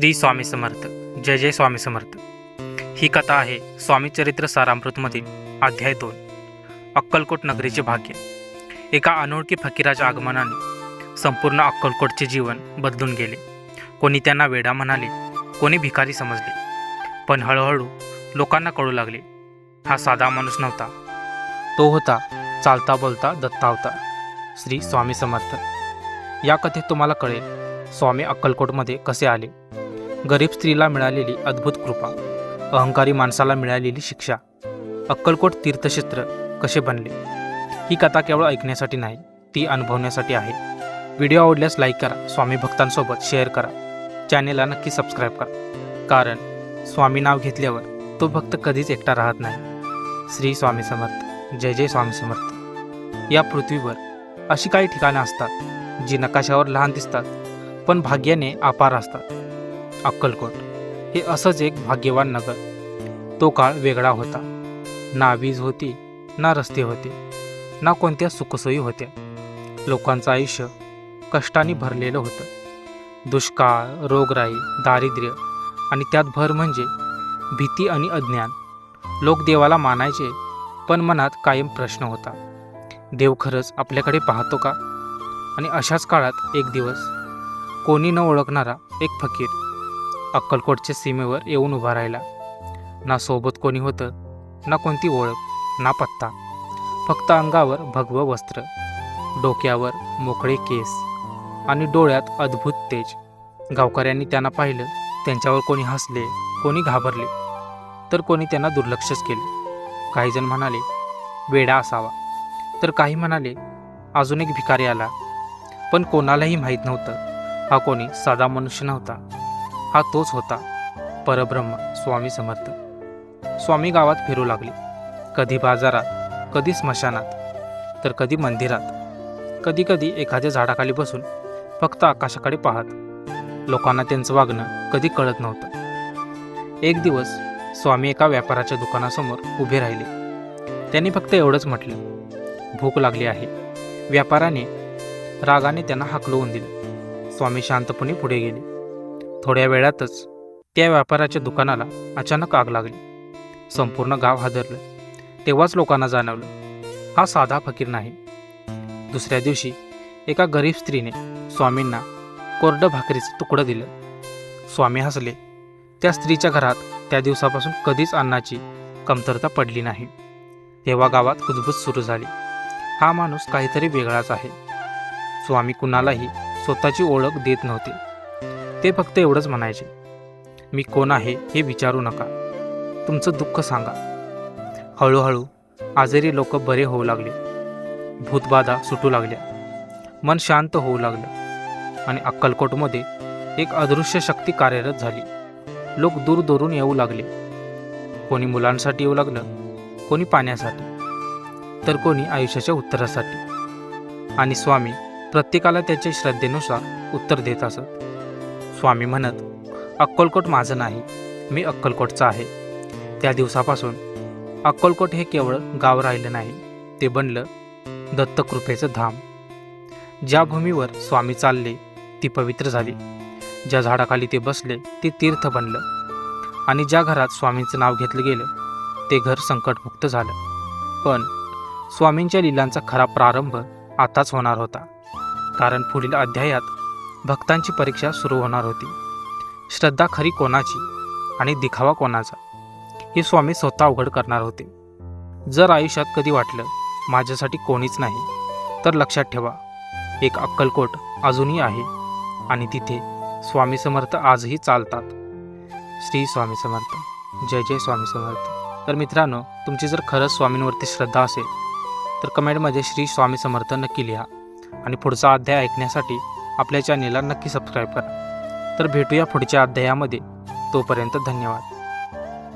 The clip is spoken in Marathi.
श्री स्वामी समर्थ. जय जय स्वामी समर्थ. ही कथा आहे स्वामी चरित्र सारामृतमधील अध्याय दोन. अक्कलकोट नगरीचे भाग्य. एका अनोळखी फकीराच्या आगमनाने संपूर्ण अक्कलकोटचे जीवन बदलून गेले. कोणी त्यांना वेडा म्हणाले कोणी भिकारी समजले. पण हळूहळू लोकांना कळू लागले हा साधा माणूस नव्हता. तो होता चालता बोलता दत्ता होता. श्री स्वामी समर्थ. या कथेत तुम्हाला कळेल स्वामी अक्कलकोटमध्ये कसे आले. गरीब स्त्रीला मिळालेली अद्भुत कृपा अहंकारी माणसाला मिळालेली शिक्षा अक्कलकोट तीर्थक्षेत्र कसे बनले? ही कथा केवळ ऐकण्यासाठी नाही ती अनुभवण्यासाठी आहे. व्हिडिओ आवडल्यास लाईक करा स्वामी भक्तांसोबत शेअर करा. चॅनेलला नक्की सबस्क्राईब करा. कारण स्वामी नाव घेतल्यावर तो भक्त कधीच एकटा राहत नाही. श्री स्वामी समर्थ जय जय स्वामी समर्थ. या पृथ्वीवर अशी काही ठिकाणं असतात जी नकाशावर लहान दिसतात पण भाग्याने अपार असतात. अक्कलकोट. हे असंच एक भाग्यवान नगर. तो काळ वेगळा होता. ना वीज होती ना रस्ते होते ना कोणत्या सुखसोयी होत्या. लोकांचं आयुष्य कष्टाने भरलेलं होतं. दुष्काळ रोगराई दारिद्र्य आणि त्यात भर म्हणजे भीती आणि अज्ञान. लोक देवाला मानायचे पण मनात कायम प्रश्न होता. देव खरंच आपल्याकडे पाहतो का? आणि अशाच काळात एक दिवस कोणी न ओळखणारा एक फकीर अक्कलकोटच्या सीमेवर येऊन उभा राहिला. ना सोबत कोणी होतं ना कोणती ओळख ना पत्ता. फक्त अंगावर भगवं वस्त्र डोक्यावर मोकळे केस आणि डोळ्यात अद्भुत तेज. गावकऱ्यांनी त्यांना पाहिलं त्यांच्यावर कोणी हसले कोणी घाबरले तर कोणी त्यांना दुर्लक्षच केले. काहीजण म्हणाले वेडा असावा. तर काही म्हणाले अजून एक भिकारी आला. पण कोणालाही माहीत नव्हतं हा कोणी साधा मनुष्य नव्हता. हा तोच होता परब्रह्म स्वामी समर्थ. स्वामी गावात फिरू लागले. कधी बाजारात कधी स्मशानात तर कधी मंदिरात. कधी कधी एखाद्या झाडाखाली बसून फक्त आकाशाकडे पाहत. लोकांना त्यांचं वागणं कधी कळत नव्हतं. एक दिवस स्वामी एका व्यापाराच्या दुकानासमोर उभे राहिले. त्यांनी फक्त एवढंच म्हटलं भूक लागली आहे. व्यापाराने रागाने त्यांना हाकलवून दिले. स्वामी शांतपणे पुढे गेले. थोड्या वेळातच त्या व्यापाराच्या दुकानाला अचानक आग लागली. संपूर्ण गाव हादरलं. तेव्हाच लोकांना जाणवलं हा साधा फकीर नाही. दुसऱ्या दिवशी एका गरीब स्त्रीने स्वामींना कोरडं भाकरीचं तुकडं दिलं. स्वामी हसले. त्या स्त्रीच्या घरात त्या दिवसापासून कधीच अन्नाची कमतरता पडली नाही. तेव्हा गावात कुजबूज सुरू झाली. हा माणूस काहीतरी वेगळाच आहे. स्वामी कुणालाही स्वतःची ओळख देत नव्हते. ते फक्त एवढंच म्हणायचे मी कोण आहे हे विचारू नका. तुमचं दुःख सांगा. हळूहळू आजारी लोक बरे होऊ लागले. भूतबाधा सुटू लागल्या. मन शांत होऊ लागलं. आणि अक्कलकोटमध्ये एक अदृश्य शक्ती कार्यरत झाली. लोक दूर दूरून येऊ लागले. कोणी मुलांसाठी येऊ लागलं कोणी पाण्यासाठी. तर कोणी आयुष्याच्या उत्तरासाठी. आणि स्वामी प्रत्येकाला त्याच्या श्रद्धेनुसार उत्तर देत असत. स्वामी म्हणत अक्कलकोट माझं नाही मी अक्कलकोटचा आहे. त्या दिवसापासून अक्कलकोट हे केवळ गाव राहिलं नाही ते बनलं दत्तकृपेचं धाम. ज्या भूमीवर स्वामी चालले ती पवित्र झाली. ज्या झाडाखाली ते बसले ते तीर्थ बनलं. आणि ज्या घरात स्वामींचं नाव घेतलं गेलं ते घर संकटमुक्त झालं. पण स्वामींच्या लिलांचा खरा प्रारंभ आताच होणार होता. कारण पुढील अध्यायात भक्तांची परीक्षा सुरू होणार होती. श्रद्धा खरी कोणाची आणि दिखावा कोणाचा? हे स्वामी स्वतः उघड करणार होते. जर आयुष्यात कधी वाटलं माझ्यासाठी कोणीच नाही तर लक्षात ठेवा एक अक्कलकोट अजूनही आहे आणि तिथे स्वामी समर्थ आजही चालतात. श्री स्वामी समर्थ. जय जय स्वामी समर्थ. तर मित्रांनो तुमची जर खरंच स्वामींवरती श्रद्धा असेल तर कमेंटमध्ये श्री स्वामी समर्थ नक्की लिहा आणि पुढचा अध्याय ऐकण्यासाठी आपल्या चॅनेलला नक्की सबस्क्राईब करा. तर भेटूया पुढच्या अध्यायामध्ये. तोपर्यंत धन्यवाद.